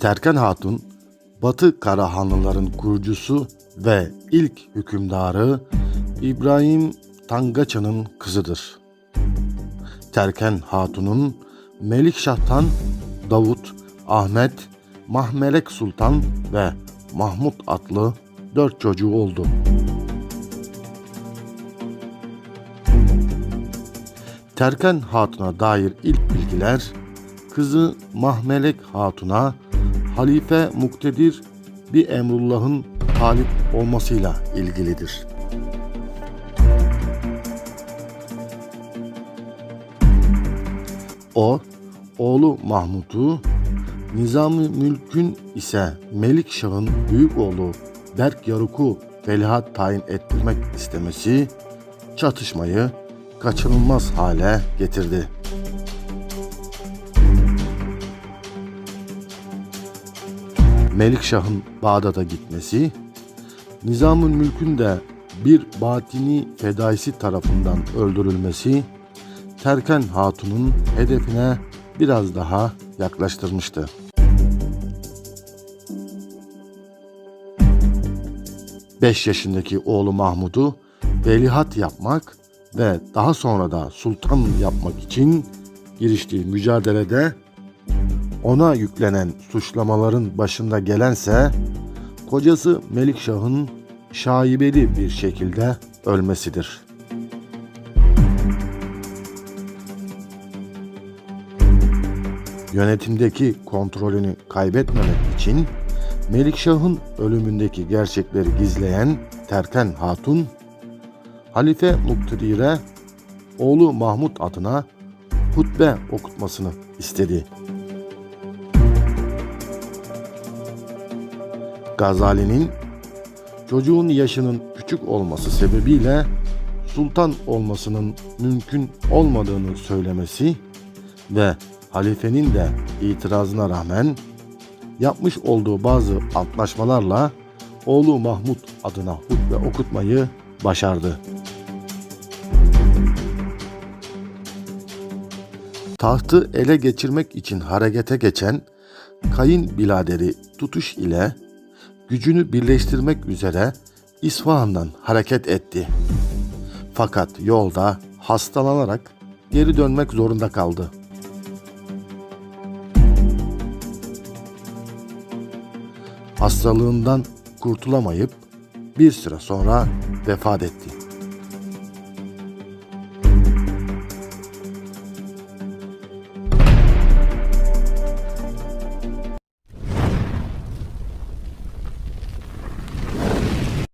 Terken Hatun, Batı Karahanlıların kurucusu ve ilk hükümdarı İbrahim Tangaça'nın kızıdır. Terken Hatun'un Melikşah'tan Davut, Ahmet, Mahmelek Sultan ve Mahmut adlı dört çocuğu oldu. Terken Hatun'a dair ilk bilgiler kızı Mahmelek Hatun'a halife muktedir bir Emrullah'ın talip olmasıyla ilgilidir. O, oğlu Mahmud'u, Nizam-ı Mülk'ün ise Melik Şah'ın büyük oğlu Berk Yaruk'u veliaht tayin ettirmek istemesi çatışmayı kaçınılmaz hale getirdi. Melikşah'ın Bağdat'a gitmesi, Nizam-ı Mülk'ün de bir batini fedaisi tarafından öldürülmesi, Terken Hatun'un hedefine biraz daha yaklaştırmıştı. Beş yaşındaki oğlu Mahmud'u velihat yapmak ve daha sonra da sultan yapmak için giriştiği mücadelede ona yüklenen suçlamaların başında gelense kocası Melikşah'ın şaibeli bir şekilde ölmesidir. Yönetimdeki kontrolünü kaybetmemek için Melikşah'ın ölümündeki gerçekleri gizleyen Terken Hatun, Halife Muktedir'e oğlu Mahmud adına hutbe okutmasını istedi. Gazali'nin çocuğun yaşının küçük olması sebebiyle sultan olmasının mümkün olmadığını söylemesi ve halifenin de itirazına rağmen yapmış olduğu bazı antlaşmalarla oğlu Mahmud adına hutbe okutmayı başardı. Tahtı ele geçirmek için harekete geçen kayın biladeri Tutuş ile gücünü birleştirmek üzere İsfahan'dan hareket etti. Fakat yolda hastalanarak geri dönmek zorunda kaldı. Hastalığından kurtulamayıp bir süre sonra vefat etti.